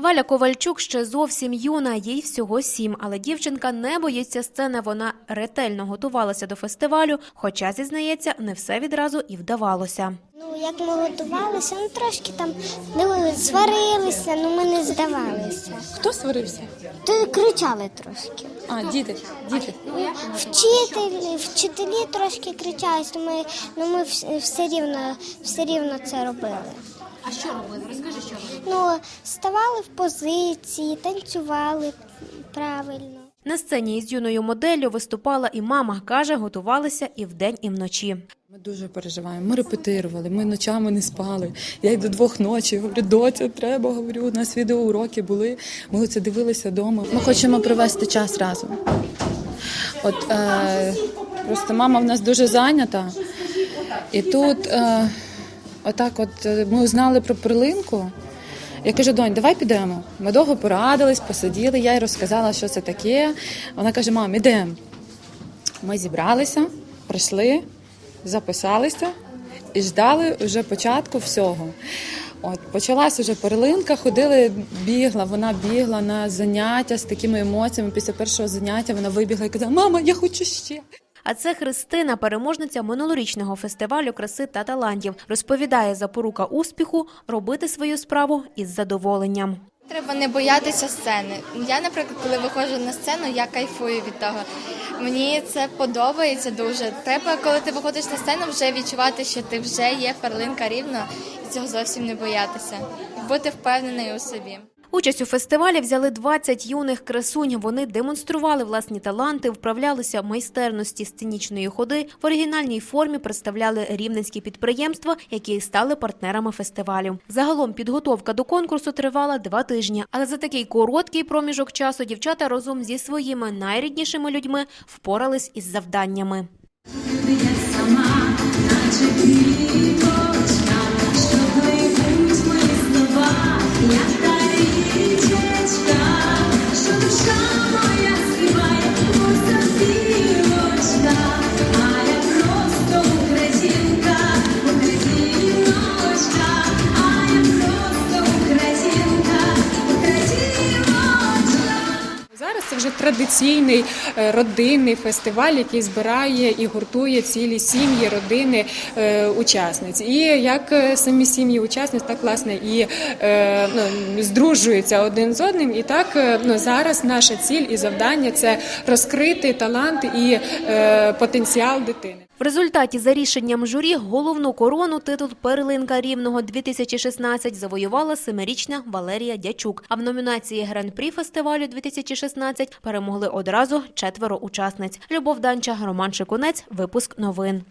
Валя Ковальчук ще зовсім юна, їй всього сім, але дівчинка не боїться сцени. Вона ретельно готувалася до фестивалю, хоча зізнається, не все відразу і вдавалося. Ну, як ми готувалися, ну трошки там ну, сварилися, ну ми не здавалися. Хто сварився? То кричали трошки. А, діти, діти. Вчителі, вчителі трошки кричали, то ми, ну, ми все рівно, все рівно це робили. А що робили? Розкажи, що робили. Ну, ставали в позиції, танцювали правильно. На сцені із юною моделлю виступала і мама. каже, готувалися і вдень, і вночі. Ми дуже переживаємо. Ми репетирували, ми ночами не спали. Я й до двох ночі говорю, доця, треба. Говорю, у нас відеоуроки були. Ми оце дивилися вдома. Ми хочемо провести час разом. От е, просто мама в нас дуже зайнята. І тут, е, отак, от е, ми узнали про перлинку. Я кажу, донь, давай підемо. Ми довго порадились, посиділи. Я їй розказала, що це таке. Вона каже: мам, ідемо. Ми зібралися, прийшли, записалися і ждали вже початку всього. От почалась вже перлинка, ходили, бігла. Вона бігла на заняття з такими емоціями. Після першого заняття вона вибігла і казала: Мама, я хочу ще. А це Христина, переможниця минулорічного фестивалю краси та талантів, розповідає запорука успіху робити свою справу із задоволенням. Треба не боятися сцени. Я, наприклад, коли виходжу на сцену, я кайфую від того. Мені це подобається дуже. Треба, коли ти виходиш на сцену, вже відчувати, що ти вже є перлинка рівно, і цього зовсім не боятися. Бути впевненою у собі. Участь у фестивалі взяли 20 юних красунь. Вони демонстрували власні таланти, вправлялися майстерності сценічної ходи, в оригінальній формі представляли рівненські підприємства, які стали партнерами фестивалю. Загалом підготовка до конкурсу тривала два тижні, але за такий короткий проміжок часу дівчата разом зі своїми найріднішими людьми впорались із завданнями. Зараз це вже традиційний е, родинний фестиваль, який збирає і гуртує цілі сім'ї, родини е, учасниць. І як е, самі сім'ї учасниць, так власне і ну, здружуються один з одним. І так ну, зараз наша ціль і завдання це розкрити талант і потенціал дитини. В результаті за рішенням журі головну корону титул Перлинка Рівного 2016 завоювала семирічна Валерія Дячук. А в номінації Гран-прі фестивалю 2016 перемогли одразу четверо учасниць. Любов Данча, Роман Шикунець. Випуск новин.